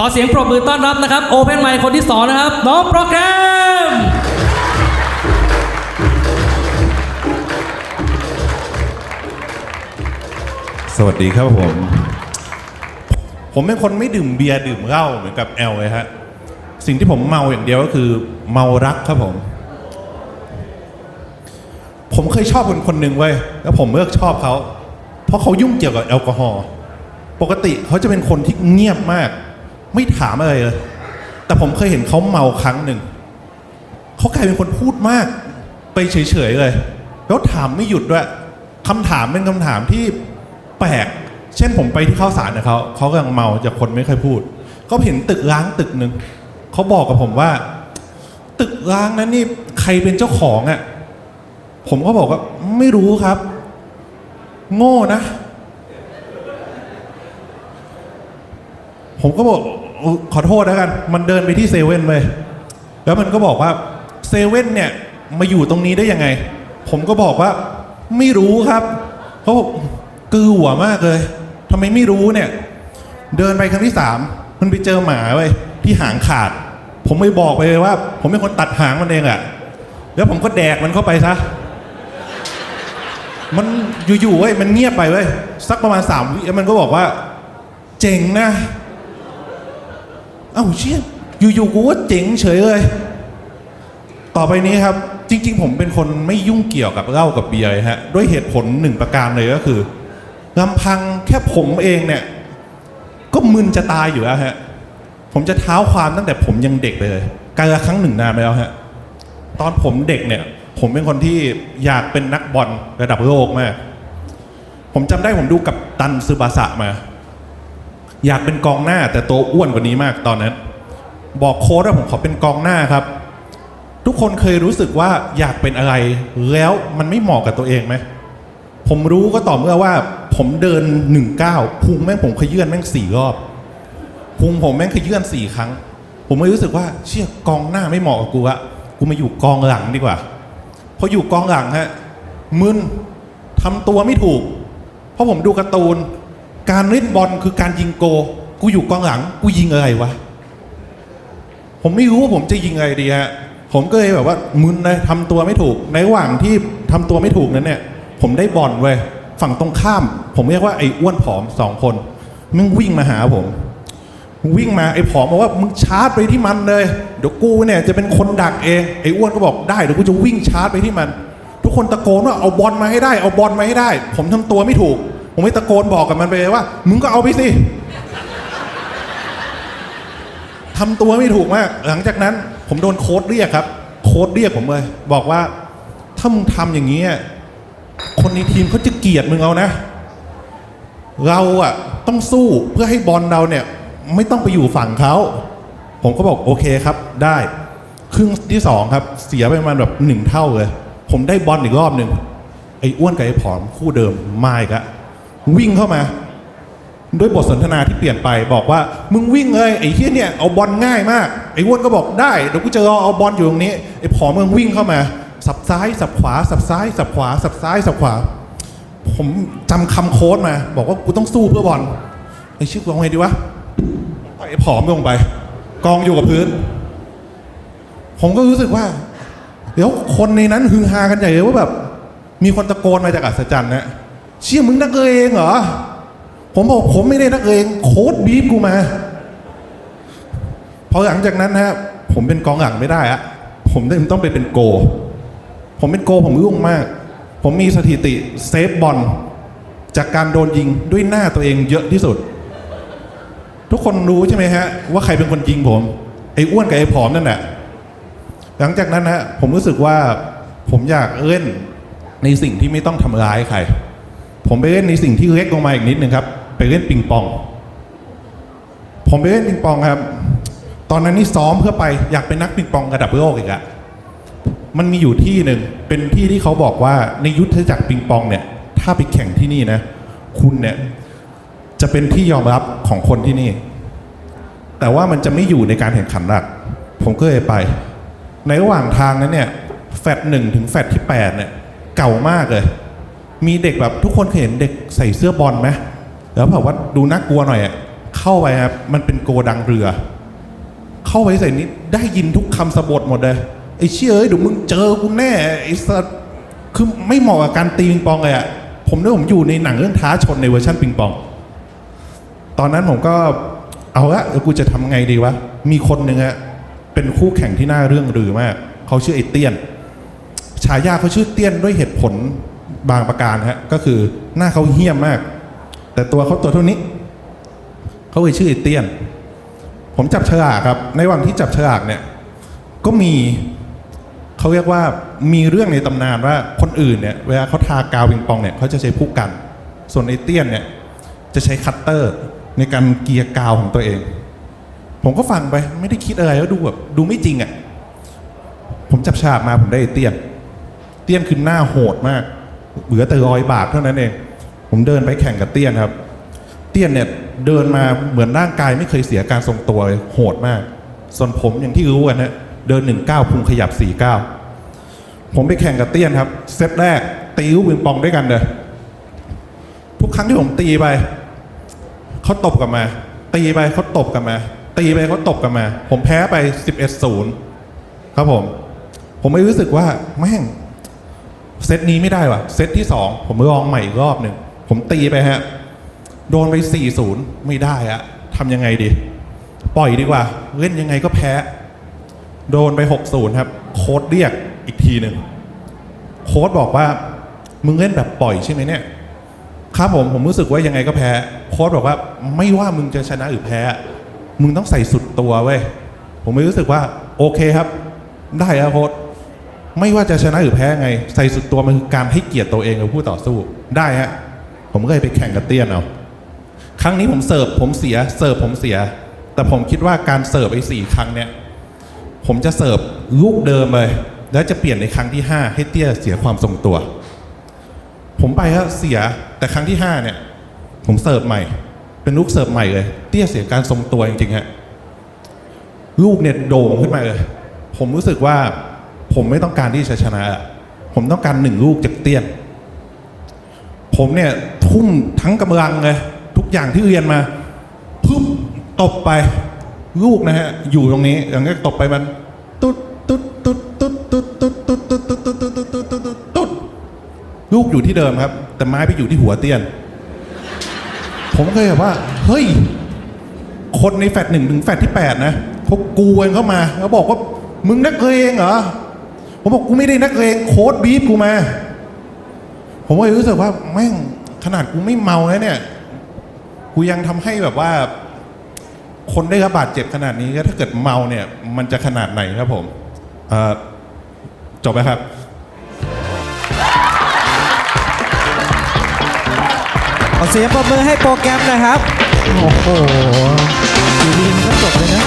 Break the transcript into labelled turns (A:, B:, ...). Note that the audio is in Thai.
A: ขอเสียงปรบมือต้อนรับนะครับโอเพนไมค์คนที่สองนะครับ น้องโปรแกรม
B: สวัสดีครับผม ผมเป็นคนไม่ดื่มเบียร์ดื่มเหล้าเหมือนกับแอลเลยฮะ สิ่งที่ผมเมาอย่างเดียวก็คือ เมารักครับผม ผมเคยชอบคนคนหนึ่งเว้ยแล้วผมเลิกชอบเขา เพราะเขายุ่งเกี่ยวกับแอลกอฮอล์ ปกติเขาจะเป็นคนที่เงียบมาก ไม่ถามอะไรเลย แต่ผมเคยเห็นเขาเมาครั้งหนึ่ง เขากลายเป็นคนพูดมาก ไปเฉยๆเลย แล้วถามไม่หยุดด้วยคำถามเป็นคำถามที่แปลก เช่นผมไปที่ข้าวสารนะเขาเขากำลังเมาจากคนไม่เคยพูดเขาเห็นตึกร้างตึกหนึ่ง เขาบอกกับผมว่า ตึกร้างนั้นนี่ใครเป็นเจ้าของอะ่ะ ผมก็บอกว่าไม่รู้ครับ โง่นะ ผมก็บอก ขอโทษแล้วกัน มันเดินไปที่เซเว่นไปแล้วมันก็บอกว่าเซเว่นเนี่ยมาอยู่ตรงนี้ได้ยังไง ผมก็บอกว่าไม่รู้ครับเขาบอกกือหัวมากเลยทำไมไม่รู้เนี่ย เดินไปครั้งที่สามมันไปเจอหมาเว้ที่หางขาด ผมไม่บอกไปเลยว่า ผมเป็นคนตัดหางมันเองอะแล้วผมก็แดกมันเข้าไปซะมันอยู่ๆเว้ยมันเงียบไปเว้ยสักประมาณสามวิมันก็บอกว่า เจ๋งนะ อ้าเชี่ยอยู่ๆกูก็เจ๋งเฉยเลย ต่อไปนี้ครับ จริง ๆ ผมเป็นคนไม่ยุ่งเกี่ยวกับเหล้ากับเบียร์ฮะด้วยเหตุผลหนึ่งประการเลยก็คือลำพังแค่ผมเองเนี่ย ก็มึนจะตายอยู่แล้วฮะ ผมจะเท้าความตั้งแต่ผมยังเด็กเลยการละครั้งหนึ่งนานไปแล้วฮะตอนผมเด็กเนี่ย ผมเป็นคนที่อยากเป็นนักบอลระดับโลกมาก ผมจำได้ผมดูกับตันซึบาสะมา อยากเป็นกองหน้าแต่ตัวอ้วนกว่านี้มากตอนนั้น บอกโค้ชว่าผมขอเป็นกองหน้าครับ ทุกคนเคยรู้สึกว่าอยากเป็นอะไร แล้วมันไม่เหมาะกับตัวเองไหมผมรู้ก็ต่อเมื่อว่า ผมเดินหนึ่งก้าวพุงแม่งผมขยื่นแม่งสี่รอบพุงผมแม่งขยื่นสี่ครั้ง ผมเลยรู้สึกว่าเชี่ยกองหน้าไม่เหมาะกับกูอะกูมาอยู่กองหลังดีกว่าพออยู่กองหลังฮะมึนทำตัวไม่ถูก เพราะผมดูการ์ตูน การเล่นบอลคือการยิงโก กูอยู่กองหลัง กูยิงอะไรวะ ผมไม่รู้ว่าผมจะยิงอะไรดีฮะ ผมก็เลยแบบว่ามึนเลยทำตัวไม่ถูก ในระหว่างที่ทำตัวไม่ถูกนั้นเนี่ย ผมได้บอลเว้ย ฝั่งตรงข้าม ผมเรียกว่าไอ้อ้วนผอมสองคน มึงวิ่งมาหาผมวิ่งมาไอ้ผอมบอกว่ามึงชาร์จไปที่มันเลย เดี๋ยวกูเนี่ยจะเป็นคนดักเองไอ้อ้วนก็บอกได้เดี๋ยวกูจะวิ่งชาร์จไปที่มัน ทุกคนตะโกนว่าเอาบอลมาให้ได้ เอาบอลมาให้ได้ ผมทำตัวไม่ถูก ผมไม่ตะโกนบอกกับมันไปเลยว่า มึงก็เอาไปสิทำตัวไม่ถูกมาก หลังจากนั้น ผมโดนโค้ดเรียกครับ โค้ดเรียกผมเลยบอกว่า ถ้ามึงทำอย่างนี้ คนในทีมเขาจะเกลียดมึงเอานะ เราอะต้องสู้เพื่อให้บอลเราเนี่ย ไม่ต้องไปอยู่ฝั่งเขาผมก็บอกโอเคครับ ได้ ครึ่งที่สองครับ เสียไปประมาณแบบหนึ่งเท่าเลย ผมได้บอลอีกรอบหนึ่งไอ้อ้วนกับไอ้ผอมคู่เดิมมาอีกะวิ่ วิ่งเข้ามา ด้วยบทสนทนาที่เปลี่ยนไปบอกว่า มึงวิ่งเลยไอ้เฮียเนี่ยเอาบอลง่ายมากไอ้อ้วนก็บอกได้เดี๋ยวกูจะรอเอาบอลอยู่ตรงนี้ไอ้ผอมมึงวิ่งเข้ามา สับซ้ายสับขวา สับซ้าย สับขวา สับซ้ายสับขวา ผมจำคำโค้ดมา บอกว่ากูต้องสู้เพื่อบอลไอ้ชื่อกูเอาไงดีวะปล่อยไอ้ผอมลงไป กองอยู่กับพื้น ผมก็รู้สึกว่า เดี๋ยวคนในนั้นฮือฮากันใหญ่เลยว่าแบบมีคนตะโกนมาจากอัศจรรย์นะ เชี่ยมึงนักเลงเหรอ ผมบอกผมไม่ได้นักเลงโค้ดบีบกูมา พอหลังจากนั้นนะฮะผมเป็นกองหลังไม่ได้อะผมต้องไปเป็นโก ผมเป็นโกผมรุ่งมาก ผมมีสถิติเซฟบอลจากการโดนยิงด้วยหน้าตัวเองเยอะที่สุด ทุกคนรู้ใช่ไหมฮะ ว่าใครเป็นคนยิงผม ไอ้อ้วนกับไอ้ผอมนั่นแหละหลังจากนั้นนะฮะผมรู้สึกว่าผมอยากเล่นในสิ่งที่ไม่ต้องทำร้ายใคร ผมไปเล่นในสิ่งที่เล็กลงมาอีกนิดนึงครับ ไปเล่นปิงปอง ผมไปเล่นปิงปองครับ ตอนนั้นนี่ซ้อมเพื่อไปอยากเป็นนักปิงปองระดับโลกอีกอะมันมีอยู่ที่หนึ่งเป็นที่ที่เขาบอกว่าในยุทธจักรปิงปองเนี่ย ถ้าไปแข่งที่นี่นะ คุณเนี่ยจะเป็นที่ยอมรับของคนที่นี่ แต่ว่ามันจะไม่อยู่ในการแข่งขันหลัก ผมก็เลยไป ในระหว่างทางนั้นเนี่ย แฟดหนึ่งถึงแฟดที่แปดเนี่ย เก่ามากเลย มีเด็กแบบทุกคนเคยเห็นเด็กใส่เสื้อบอลไหมแล้วแบบว่าดูน่ากลัวหน่อยอะเข้าไปครับมันเป็นโกดังเรือ เข้าไปใส่นี้ได้ยินทุกคำสะบทหมดเลยไอ้เชี่ยเอ้ยเดี๋ยวมึงเจอกูแน่ไอ้สัสคือไม่เหมาะกับการตีปิงปองเลยอะผมนึกผมอยู่ในหนังเรื่องท้าชนในเวอร์ชันปิงปอง ตอนนั้นผมก็เอาละเออกูจะทำไงดีวะ มีคนหนึ่งอะเป็นคู่แข่งที่น่าเรื่องรือมากเขาชื่อไอ้เตี้ยน ฉายาเขาชื่อเตี้ยนด้วยเหตุผล บางประการฮะก็คือหน้าเขาเหี้ยมมาก แต่ตัวเขาตัวเท่านี้เขาเลยชื่อไอเตี้ยน ผมจับฉลากครับ ในวันที่จับฉลากเนี่ย ก็มีเขาเรียกว่ามีเรื่องในตำนานว่าคนอื่นเนี่ยเวลาเขาทากาวปิงปองเนี่ยเขาจะใช้ผู้กัน ส่วนไอเตี้ยนเนี่ยจะใช้คัตเตอร์ในการเกียร์กาวของตัวเอง ผมก็ฟังไปไม่ได้คิดอะไรแล้วดูแบบดูไม่จริงอะ่ะผมจับฉากมาผมได้ไอเตี้ยน เตี้ยนคือหน้าโหดมาก เหลือแต่รอยบาดเท่านั้นเอง ผมเดินไปแข่งกับเตี้ยนครับ เตี้ยนเนี่ยเดินมาเหมือนร่างกายไม่เคยเสียการทรงตัวเลยโหดมาก ส่วนผมอย่างที่รู้กันนะเดินหนึ่งเก้าพุงขยับสี่เก้าผมไปแข่งกับเตี้ยนครับเซตแรกตีลูกปิงปองด้วยกันเลยทุกครั้งที่ผมตีไปเขาตบกลับมา ตีไปเขาตบกลับมา ตีไปเขาตบกลับมา ผมแพ้ไปสิบเอ็ดศูนย์ครับผม ผมไม่รู้สึกว่าแม่ง เซตนี้ไม่ได้ว่ะ เซตที่สองผมลองใหม่อีกรอบหนึ่ง ผมตีไปฮะ โดนไป 4-0 ไม่ได้อะทำยังไงดี ปล่อยดีกว่า เล่นยังไงก็แพ้ โดนไป 6-0 ครับ โค้ดเรียกอีกทีหนึ่ง โค้ดบอกว่า มึงเล่นแบบปล่อยใช่ไหมเนี่ย ครับผมผมรู้สึกว่ายังไงก็แพ้ โค้ดบอกว่าไม่ว่ามึงจะชนะหรือแพ้ มึงต้องใส่สุดตัวเว้ย ผมไม่รู้สึกว่า โอเคครับ ได้ครับโค้ด ไม่ว่าจะชนะหรือแพ้ไงใส่สุดตัวมันคือการให้เกียรติตัวเองกับผู้ต่อสู้ได้ฮะผมก็เลยไปแข่งกับเตี้ยนเอาครั้งนี้ผมเสิร์ฟผมเสียเสิร์ฟผมเสีย แต่ผมคิดว่าการเสิร์ฟไอ้สี่ครั้งเนี่ยผมจะเสิร์ฟลูกเดิมเลย แล้วจะเปลี่ยนในครั้งที่ห้าให้เตี้ยเสียความทรงตัว ผมไปครับเสียแต่ครั้งที่ห้าเนี่ย ผมเสิร์ฟใหม่ เป็นลูกเสิร์ฟใหม่เลย เตี้ยเสียการทรงตัวจริงๆฮะลูกเนี่ยโด่งขึ้นมาเลย ผมรู้สึกว่า ผมไม่ต้องการที่จะชนะอะผมต้องการหนึ่งลูกจากเตี้ยน ผมเนี่ยทุ่มทั้งกำลังเลยทุกอย่างที่เรียนมาพึ่มตบไป ลูกนะฮะ อยู่ตรงนี้อย่างนี้ตบไปมัน ตุ๊ดตุ๊ดตุ๊ดตุ๊ดตุ๊ดตุ๊ดตุ๊ดตุ๊ดตุ๊ดตุ๊ดตุ๊ดตุ๊ดตุ๊ดตุ๊ดตุ๊ดลูกอยู่ที่เดิมครับ แต่ไม้ไปอยู่ที่หัวเตี้ยน ผมเคยแบบว่า เฮ้ย คนในแฟดหนึ่งถึงแฟดที่แปดนะเขากวนเข้ามา แล้วบอกว่ามึงนักเลงเหรอ ผมบอกกูไม่ได้นักเลงโค้ดบีบกูมา ผมก็เลยรู้สึกว่าแม่งขนาดกูไม่เมาแล้วเนี่ย กูยังทำให้แบบว่า คนได้รับบาดเจ็บขนาดนี้ก็ถ้าเกิดเมาเนี่ย มันจะขนาดไหนครับผมเอ่อจบไหมครับ
C: ขอเสียงปรบมือให้โปรแกรมหนะครับ โอ้โหอยู่ดีมันก็จบเลยนะ